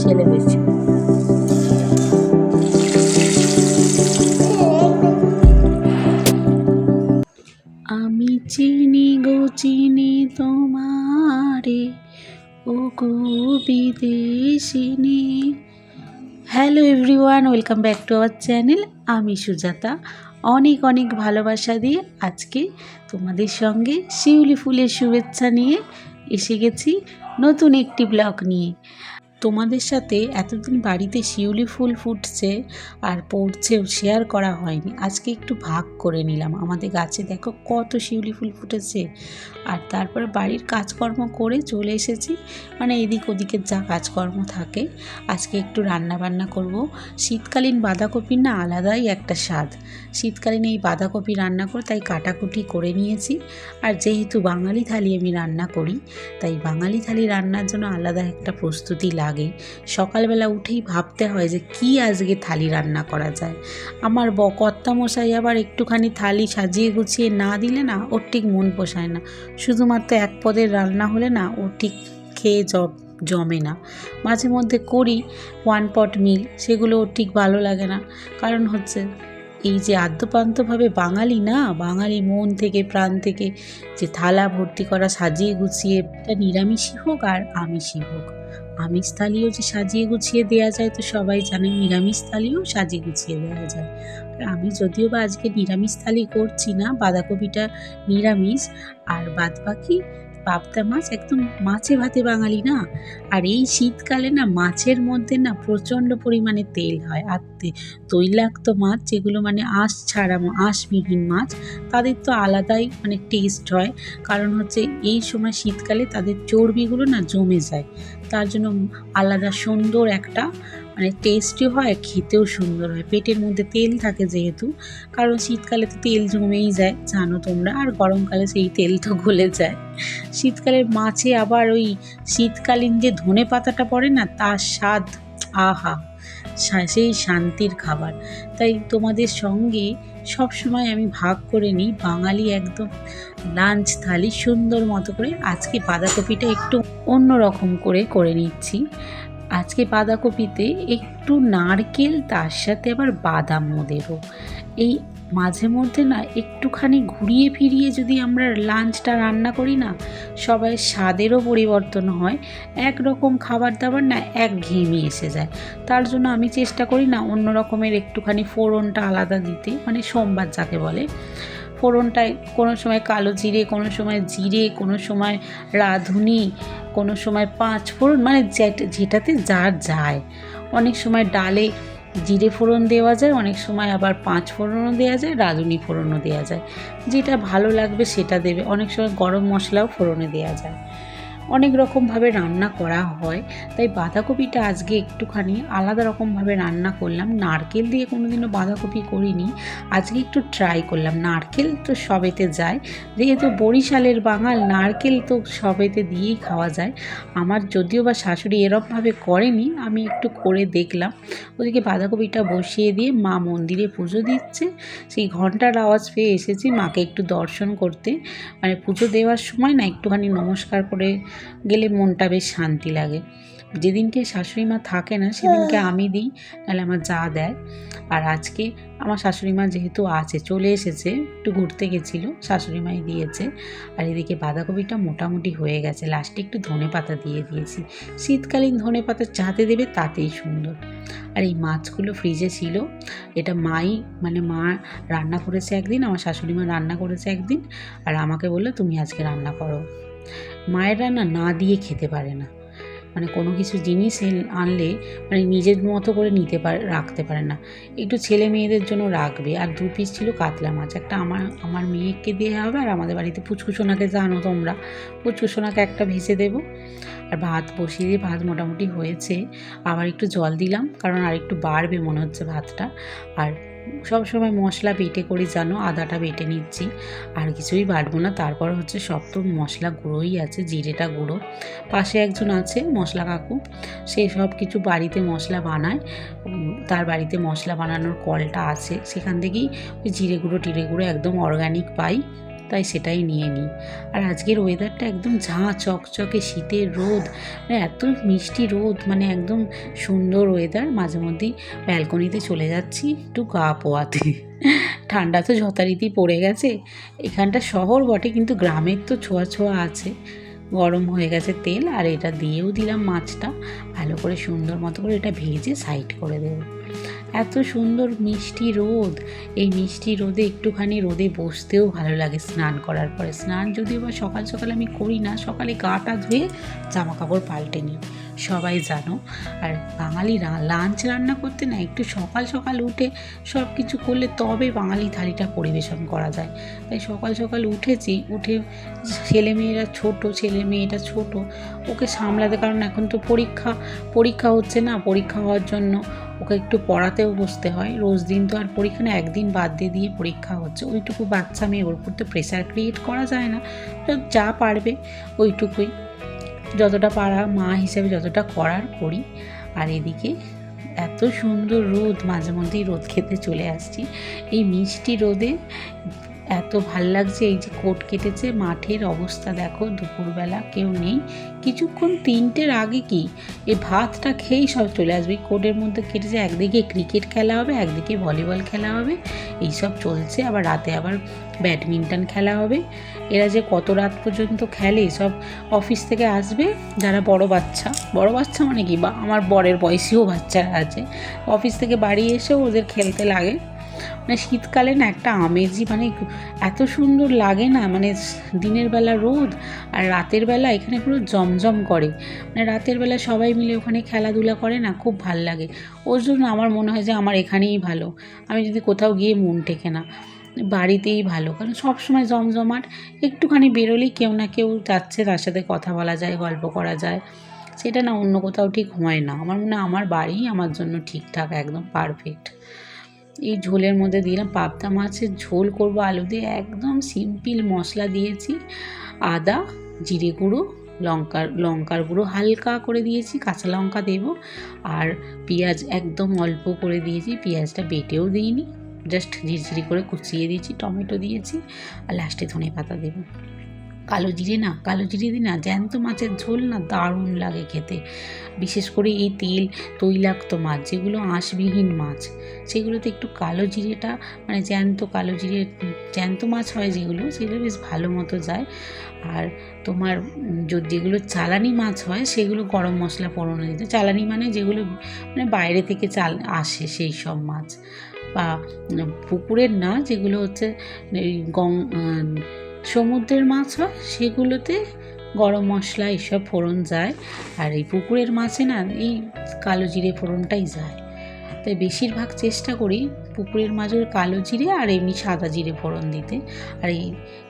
ছেলে হয়েছে। আমি চিনি গো, চিনি তোমারে, ও গো বিদেশিনী। Hello everyone welcome back to our channel আমি সুজাতা। অনেক অনেক ভালোবাসা দিয়ে আজকে তোমাদের সঙ্গে শিউলি ফুলের শুভেচ্ছা নিয়ে এসে গেছি নতুন একটি ব্লগ নিয়ে। তোমাদের সাথে এতদিন বাড়িতে শিউলি ফুল ফুটছে আর পড়ছেও শেয়ার করা হয়নি। আজকে একটু ভাগ করে নিলাম। আমাদের গাছে দেখো কত শিউলি ফুল ফুটেছে। আর তারপরে বাড়ির কাজকর্ম করে চলে এসেছি। মানে এদিক ওদিকের যা কাজকর্ম থাকে। আজকে একটু রান্না বান্না করব। শীতকালীন বাঁধাকপির না আলাদাই একটা স্বাদ। শীতকালীন এই বাঁধাকপি রান্না করে তাই কাটাকুটি করে নিয়েছি। আর যেহেতু বাঙালি থালি আমি রান্না করি, তাই বাঙালি থালি রান্নার জন্য আলাদা একটা প্রস্তুতি লাগে সকালবেলা উঠেই ভাবতে হয় যে কি আজকে থালি রান্না করা যায়। আমার ব কর্তামশাই আবার একটুখানি থালি সাজিয়ে গুছিয়ে না দিলে না ওর ঠিক মন পোষায় না। শুধুমাত্র এক পদের রান্না হলে না ও ঠিক খেয়ে জব জমে না। মাঝে মধ্যে করি ওয়ান পট মিল সেগুলো ওর ঠিক ভালো লাগে না। কারণ হচ্ছে এই যে আদ্যপান্তভাবে বাঙালি না, বাঙালি মন থেকে, প্রাণ থেকে যে থালা ভর্তি করা, সাজিয়ে গুছিয়ে নিরামিষই হোক আর আমিষই হোক। আমিষ থালিও যে সাজিয়ে গুছিয়ে দেওয়া যায় তো সবাই জানে নিরামিষ থালিও সাজিয়ে গুছিয়ে দেওয়া যায়। আমি যদিও বা আজকে নিরামিষ থালি করছি না, বাঁধাকপিটা নিরামিষ, আর বাদ বাকি পাবদা মাছ একদম মাছে ভাতে বাঙালি না? আর এই শীতকালে না মাছের মধ্যে না প্রচণ্ড পরিমাণে তেল হয়। আর তৈলাক্ত মাছ যেগুলো মানে আঁশ ছাড়া আঁশবিহীন মাছ, তাদের তো আলাদাই মানে টেস্ট হয়। কারণ হচ্ছে এই সময় শীতকালে তাদের চর্বিগুলো না জমে যায়। তার জন্য আলাদা সুন্দর একটা মানে টেস্টি হয়, খেতেও সুন্দর হয়। পেটের মধ্যে তেল থাকে যেহেতু, কারণ শীতকালে তো তেল জমেই যায়, জানো তোমরা, আর গরমকালে সেই তেল তো গলে যায়। শীতকালের মাছে আবার ওই শীতকালীন যে ধনে পাতাটা পড়ে না, তার স্বাদ, আহা সেই শান্তির খাবার। তাই তোমাদের সঙ্গে সব সময় আমি ভাগ করে নিই, বাঙালি একদম লাঞ্চ থালি সুন্দর মতো করে। আজকে বাঁধাকপিটা একটু অন্য রকম করে করে নিচ্ছি। আজকে বাঁধাকপিতে একটু নারকেল, তার সাথে আবার বাদামও দেবো। এই মাঝে মধ্যে না একটুখানি ঘুরিয়ে ফিরিয়ে যদি আমরা লাঞ্চটা রান্না করি না, সবাই স্বাদেরও পরিবর্তন হয়। একরকম খাবার দাবার না এক ঘেয়েমি এসে যায়। তার জন্য আমি চেষ্টা করি না অন্য রকমের একটুখানি ফোড়নটা আলাদা দিতে মানে সোমবার যাকে বলে। ফোড়নটায় কোনো সময় কালো জিরে, কোনো সময় জিরে, কোনো সময় রাঁধুনি, কোনো সময় পাঁচ ফোড়ন মানে যেট- যেটাতে যার যায়। অনেক সময় ডালে জিরে ফোড়ন দেওয়া যায়, অনেক সময় আবার পাঁচ ফোড়নও দেওয়া যায়, রাঁধুনি ফোড়নও দেওয়া যায়। যেটা ভালো লাগবে সেটা দেবে। অনেক সময় গরম মশলাও ফোড়নে দেওয়া যায়। অনেক রকমভাবে রান্না করা হয়। তাই বাঁধাকপিটা আজকে একটুখানি আলাদা রকমভাবে রান্না করলাম। নারকেল দিয়ে কোনোদিনও বাঁধাকপি করিনি। আজকে একটু ট্রাই করলাম। নারকেল তো সবেতে যায়। যেহেতু বরিশালের বাঙাল, নারকেল তো সবেতে দিয়েই খাওয়া যায়। আমার যদিও বা শাশুড়ি এরমভাবে করেনি, আমি একটু করে দেখলাম। ওদিকে বাঁধাকপিটা বসিয়ে দিয়ে মা মন্দিরে পুজো দিচ্ছে। সেই ঘণ্টার আওয়াজ পেয়ে এসেছি মাকে একটু দর্শন করতে। মানে পুজো দেওয়ার সময় না একটুখানি নমস্কার করে গেলে মনটা বেশ শান্তি লাগে। যেদিনকে শাশুড়ি মা থাকে না সেদিনকে আমি দিই নাহলে আমার যা দেয়। আর আজকে আমার শাশুড়ি মা যেহেতু আছে চলে এসেছে একটু ঘুরতে গেছিল শাশুড়ি মাই দিয়েছে। আর এদিকে বাঁধাকপিটা মোটামুটি হয়ে গেছে লাস্টে একটু ধনে পাতা দিয়ে দিয়েছি। শীতকালীন ধনে পাতা যাতে দেবে তাতেই সুন্দর। আর এই মাছগুলো ফ্রিজে ছিল এটা মাই মানে মা রান্না করেছে একদিন আমার শাশুড়ি মা রান্না করেছে একদিন আর আমাকে বলল তুমি আজকে রান্না করো। মায়ের না না দিয়ে খেতে পারে না। মানে কোনো কিছু জিনিস আনলে মানে নিজের মতো করে নিতে পারে, রাখতে পারে না। একটু ছেলে মেয়েদের জন্য রাখবে। আর দু পিস ছিল কাতলা মাছ। একটা আমার আমার মেয়েকে দেওয়া হবে আর আমাদের বাড়িতে পুচকুসোনাকে জানো তোমরা। পুচকুসোনাকে একটা ভেজে দেবো। আর ভাত বসিয়ে দিয়ে ভাত মোটামুটি হয়েছে। আবার একটু জল দিলাম, কারণ আর একটু বাড়বে মনে হচ্ছে ভাতটা। আর সব সময় মশলা বেটে করি, জানো? আদাটা বেটে নিচ্ছি। আর কিছুই বাটবো না। তারপর হচ্ছে সব তো মশলা গুঁড়োই আছে, জিরেটা গুঁড়ো। পাশে একজন আছে, মশলা কাকু। সে সব কিছু বাড়িতে মশলা বানায়। তার বাড়িতে মশলা বানানোর কলটা আছে। সেখান থেকেই ওই জিরে গুঁড়ো, টিরে গুঁড়ো একদম অর্গানিক পাই। তাই সেটাই নিয়ে নিই। আর আজকের ওয়েদারটা একদম ঝাঁ, চকচকে শীতের রোদ মানে এত মিষ্টি রোদ মানে একদম সুন্দর ওয়েদার মাঝে মধ্যেই ব্যালকনিতে চলে যাচ্ছি, একটু গা পোয়াতে। ঠান্ডা তো যথারীতি পড়ে গেছে। এখানটা শহর বটে, কিন্তু গ্রামের তো ছোঁয়া ছোঁয়া আছে। গরম হয়ে গেছে তেল, আর এটা দিয়েও দিলাম মাছটা। ভালো করে সুন্দর মতো করে এটা ভেজে সাইড করে দেবো। এত সুন্দর মিষ্টি রোদ। এই মিষ্টি রোদে একটুখানি রোদে বসতেও ভালো লাগে স্নান করার পরে। স্নান যদিও বা সকাল সকাল আমি করি না, সকালে গাটা ধুয়ে জামা কাপড় পাল্টে নিই। সবাই জানো। আর বাঙালি লাঞ্চ রান্না করতে না একটু সকাল সকাল উঠে সব কিছু করলে তবে বাঙালি থালিটা পরিবেশন করা যায়। তাই সকাল সকাল উঠেছি, উঠে ছেলে মেয়েরা ছোট, ছেলে মেয়েটা ছোট, ওকে সামলাতে, কারণ এখন তো পরীক্ষা পরীক্ষা হচ্ছে না, পরীক্ষা হওয়ার জন্য ওকে একটু পড়াতেও বসতে হয়। রোজ দিন তো আর পরীক্ষা না, একদিন বাদ দিয়ে দিয়ে পরীক্ষা হচ্ছে। ওইটুকু বাচ্চা মেয়ে, ওর উপর তো প্রেশার ক্রিয়েট করা যায় না। যা পারবে, ওইটুকুই। যতটা পারা মা হিসেবে যতটা করার করি। আর এদিকে এত সুন্দর রোদ মাঝে মধ্যেই রোদ খেতে চলে আসছি। এই মিষ্টি রোদে এত ভালো লাগছে এই যে কোট কেটেছে, মাঠের অবস্থা দেখো দুপুরবেলা, কেউ নেই। কিছুক্ষণ তিনটের আগে কি? এই ভাতটা খেয়েই সব চলে আসবে। কোর্টের মধ্যে কেটেছে, একদিকে ক্রিকেট খেলা হবে, একদিকে ভলিবল খেলা হবে। এই সব চলছে, আবার রাতে আবার ব্যাডমিন্টন খেলা হবে। এরা যে কত রাত পর্যন্ত খেলে, সব অফিস থেকে আসবে যারা বড় বাচ্চা। বড় বাচ্চা মানে কি? বা আমার বরের বয়সীও বাচ্চারা আছে। অফিস থেকে বাড়ি এসেও ওদের খেলতে লাগে। মানে শীতকালে না একটা আমেজি মানে এত সুন্দর লাগে না মানে দিনের বেলা রোদ আর রাতের বেলা এখানে পুরো জমজম করে। মানে রাতের বেলা সবাই মিলে ওখানে খেলাধুলা করে না, খুব ভালো লাগে। ওর জন্য আমার মনে হয় যে আমার এখানেই ভালো। আমি যদি কোথাও গিয়ে মন টেকে না, বাড়িতেই ভালো। কারণ সবসময় জমজমাট, একটুখানি বেরোলেই কেউ না কেউ যাচ্ছে, তার সাথে কথা বলা যায়, গল্প করা যায়। সেটা না অন্য কোথাও ঠিক হয় না। আমার মনে হয় আমার বাড়িই আমার জন্য ঠিকঠাক, একদম পারফেক্ট এই ঝোলের মধ্যে দিলাম পাবদা মাছের ঝোল করব আলু দিয়ে। একদম সিম্পল মশলা দিয়েছি। আদা, জিরে গুঁড়ো, লঙ্কার লঙ্কার গুঁড়ো হালকা করে দিয়েছি, কাঁচা লঙ্কা দেব। আর পেঁয়াজ একদম অল্প করে দিয়েছি, পেঁয়াজটা বেটেও দিইনি। জাস্ট ঝিরঝিরি করে কুচিয়ে দিয়েছি, টমেটো দিয়েছি, আর লাস্টে ধনে পাতা দেবো। কালো জিরে না, কালো জিরে দিই না জ্যান্ত মাছের ঝোল না দারুণ লাগে খেতে। বিশেষ করে এই তেল, তৈলাক্ত মাছ, যেগুলো আঁশবিহীন মাছ, সেগুলোতে একটু কালো জিরেটা মানে জ্যান্ত কালো জিরে, জ্যান্ত মাছ হয় যেগুলো, সেগুলো বেশ ভালো মতো যায়। আর তোমার যেগুলো চালানি মাছ হয়, সেগুলো গরম মশলা ফোড়নে দিতে চালানি মানে যেগুলো মানে বাইরে থেকে চাল আসে সেই সব মাছ। বা পুকুরের না, যেগুলো হচ্ছে গং সমুদ্রের মাছ হয়, সেগুলোতে গরম মশলা এইসব ফোড়ন যায়। আর এই পুকুরের মাছে না, এই কালো জিরে ফোড়নটাই যায়। তাই বেশিরভাগ চেষ্টা করি পুকুরের মাছের কালো জিরে আর এমনি সাদা জিরে ফোড়ন দিতে। আর এই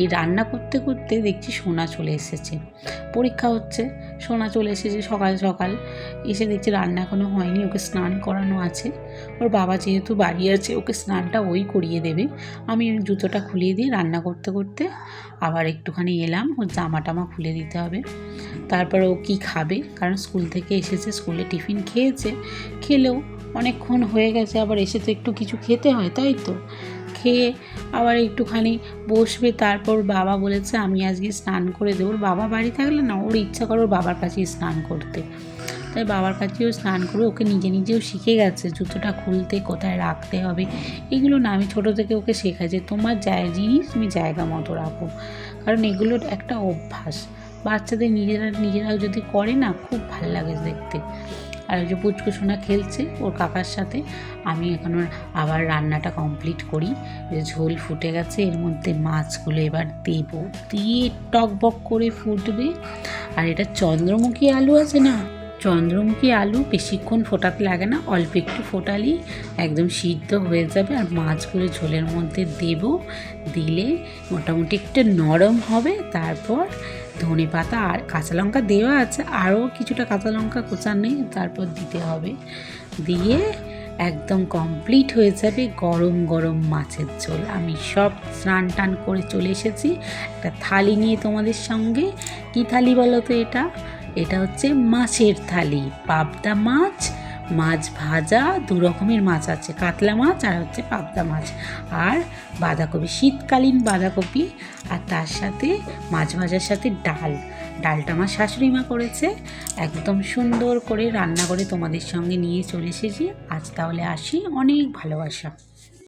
এই রান্না করতে করতে দেখছি সোনা চলে এসেছে। পরীক্ষা হচ্ছে। সোনা চলে এসেছে সকাল সকাল। এসে দেখছি রান্না এখনও হয়নি, ওকে স্নান করানো আছে। ওর বাবা যেহেতু বাড়ি আছে, ওকে স্নানটা ওই করিয়ে দেবে। আমি জুতোটা খুলিয়ে দিয়ে রান্না করতে করতে। আবার একটুখানি এলাম, ওর জামা টামা খুলে দিতে হবে। তারপর ও কী খাবে? কারণ স্কুল থেকে এসেছে, স্কুলে টিফিন খেয়েছে। খেলেও অনেকক্ষণ হয়ে গেছে, আবার এসে তো একটু কিছু খেতে হয়, তাই তো? খেয়ে আবার একটুখানি বসবে। তারপর বাবা বলেছে, আমি আজকে স্নান করে দেবো। বাবা বাড়ি থাকলে না, ওর ইচ্ছা করে ওর বাবার কাছেই স্নান করতে। তাই বাবার কাছেও স্নান করে ওকে নিজে নিজেও শিখে গেছে, জুতোটা খুলতে, কোথায় রাখতে হবে। এগুলো না, আমি ছোটো থেকে ওকে শেখাই যে, তোমার যায় জিনিস, তুমি জায়গা মতো রাখো। কারণ এগুলোর একটা অভ্যাস। বাচ্চাদের নিজেরা, নিজেরাও যদি করে না, খুব ভালো লাগে দেখতে। আর যে পুচকু সোনা খেলছে ওর কাকার সাথে, আমি এখন আবার রান্নাটা কমপ্লিট করি। ঝোল ফুটে গেছে, এর মধ্যে মাছগুলো এবার দেব। দিয়ে টকবক করে ফুটবে। আর এটা চন্দ্রমুখী আলু আছে না? চন্দ্রমুখী আলু বেশিক্ষণ ফোটাতে লাগে না, অল্প একটু ফোটালেই একদম সিদ্ধ হয়ে যাবে। আর মাছগুলো ঝোলের মধ্যে দেব। দিলে মোটামুটি একটু নরম হবে, তারপর ধনে পাতা আর কাঁচা লঙ্কা দেওয়া আছে। আরও কিছুটা কাঁচা লঙ্কা কোচা নেই, তারপর দিতে হবে। দিয়ে একদম কমপ্লিট হয়ে যাবে গরম গরম মাছের ঝোল। আমি সব স্নান টান করে চলে এসেছি। একটা থালি নিয়ে তোমাদের সঙ্গে। কী থালি বলো তো এটা? এটা হচ্ছে মাছের থালি। পাবদা মাছ মাছ ভাজা, দু রকমের মাছ আছে, কাতলা মাছ আর হচ্ছে পাবদা মাছ। আর বাঁধাকপি, শীতকালীন বাঁধাকপি আর তার সাথে মাছ ভাজার সাথে ডাল। ডালটা আমার শাশুড়ি মা করেছে, একদম সুন্দর করে রান্না করে তোমাদের সঙ্গে নিয়ে চলে এসেছি। আজ তাহলে আসি, অনেক ভালোবাসা।